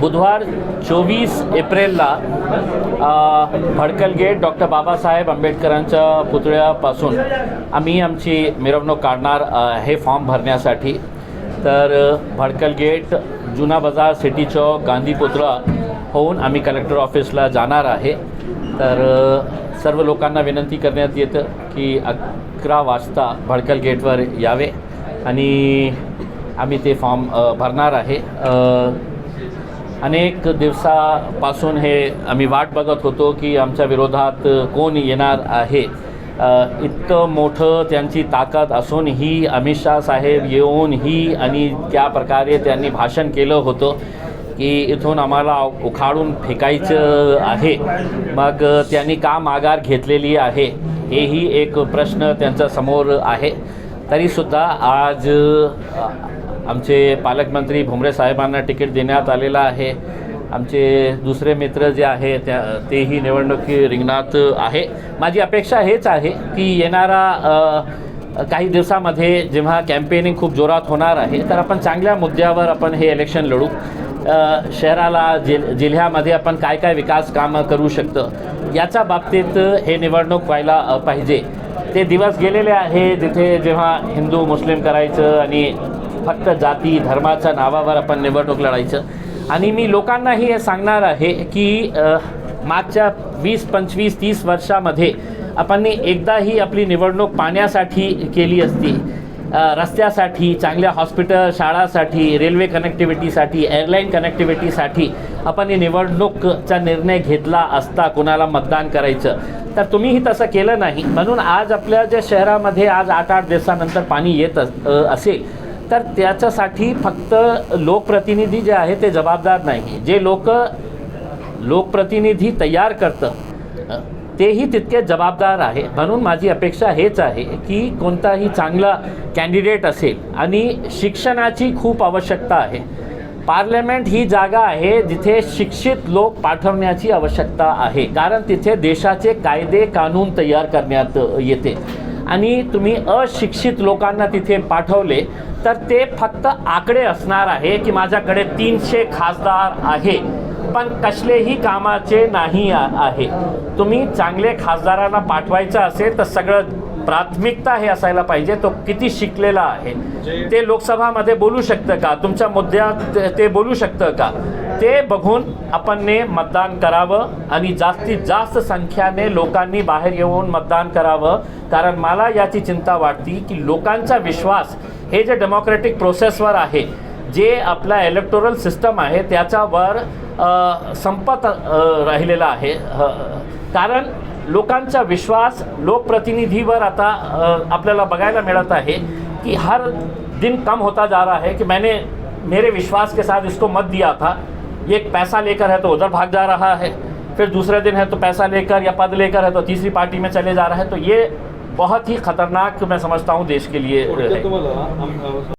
बुधवार चोवीस एप्रिलला भडकल गेट डॉक्टर बाबासाहेब आंबेडकरांच्या पुतळ्यापासून आम्ही आमची मिरवणूक काढणार हे फॉर्म भरण्यासाठी. तर भडकल गेट जुना बाजार सिटी चौक गांधी पुतळा होऊन आम्ही कलेक्टर ऑफिसला जाणार आहे. तर सर्व लोकांना विनंती करण्यात येतं की अकरा वाजता भडकल गेटवर यावे आणि आम्ही ते फॉर्म भरणार आहे. अनेक दिवसापासून हे आम्ही वाट बघत होतो की आमच्या विरोधात कोण येणार आहे. इतकं मोठं त्यांची ताकद असूनही अमित शाह साहेब येऊनही आणि त्या प्रकारे त्यांनी भाषण केलं होतं की इथून आम्हाला उखाडून फेकायचं आहे. मग त्यांनी का माघार घेतलेली आहे? हेही एक प्रश्न त्यांच्यासमोर आहे. तरीसुद्धा आज आमचे पालकमंत्री भुमरे साहेबांना तिकीट देण्यात आलेलं आहे. आमचे दुसरे मित्र जे आहे त्या तेही निवडणुकी रिंगणात आहे. माझी अपेक्षा हेच आहे की येणारा काही दिवसामध्ये जेव्हा कॅम्पेनिंग खूप जोरात होणार आहे तर आपण चांगल्या मुद्द्यावर आपण हे इलेक्शन लढू. शहराला जिल जिल्ह्यामध्ये आपण काय काय विकास कामं करू शकतो याच्या बाबतीत हे निवडणूक व्हायला पाहिजे. ते दिवस गेलेले आहे जिथे जेव्हा हिंदू मुस्लिम करायचं आणि फक्त जाती धर्माच्या नावावर आपण निवडणूक लढायचं. आणि मी लोकांनाही हे सांगणार आहे की मागच्या वीस पंचवीस तीस वर्षामध्ये आपण एकदाही आपली निवडणूक पाण्यासाठी केली असती. रस्त्यासाठी चांगल्या हॉस्पिटल शाळासाठी रेल्वे कनेक्टिव्हिटीसाठी एअरलाईन कनेक्टिव्हिटीसाठी आपण ही निवडणूकचा निर्णय घेतला असता कुणाला मतदान करायचं. तर तुम्हीही तसं केलं नाही. म्हणून आज आपल्या ज्या शहरामध्ये आज आठ आठ दिवसानंतर पाणी येत अस असेल तर त्याच्यासाठी फक्त लोकप्रतिनिधी जे आहे ते जबाबदार नाही. जे लोक लोकप्रतिनिधी तयार करतं तेही तितके जबाबदार आहे. म्हणून माझी अपेक्षा हेच आहे की कोणताही चांगला कॅन्डिडेट असेल आणि शिक्षणाची खूप आवश्यकता आहे. पार्लमेंट ही जागा आहे जिथे शिक्षित लोक पाठवण्याची आवश्यकता आहे. कारण तिथे देशाचे कायदे कानून तयार करण्यात येते. आणि तुम्ही अशिक्षित लोकांना तिथे पाठवले तर ते फक्त आकडे असणार आहे की माझ्याकडे तीनशे खासदार आहे पण कसलेही कामाचे नाही आहे. तुम्ही चांगले खासदारांना पाठवायचं असेल तर सगळं प्राथमिकता हे असायला पाहिजे तो किती शिकलेला आहे. ते लोकसभामध्ये बोलू शकतं का? तुमच्या मुद्द्यात ते बोलू शकतं का? ते बघून आपण ने मतदान करावं आणि जास्तीत जास्त संख्याने लोकांनी बाहेर येऊन मतदान करावं. कारण मला याची चिंता वाटती की लोकांचा विश्वास हे जे डेमोक्रेटिक प्रोसेसवर आहे जे आपला इलेक्टोरल सिस्टम आहे त्याच्यावर संपत राहिलेला आहे. कारण लोकांचा विश्वास लोकप्रतिनिधीवर आता आपल्याला बघायला मिळत आहे की हर दिन कम होता जा रहा है कि मैंने मेरे विश्वास के साथ इसको मत दिया था. ये एक पैसा लेकर है तो उधर भाग जा रहा है फिर दूसरे दिन है तो पैसा लेकर या पद लेकर है तो तीसरी पार्टी में चले जा रहा है। तो ये बहुत ही खतरनाक मैं समझता हूँ देश के लिए है।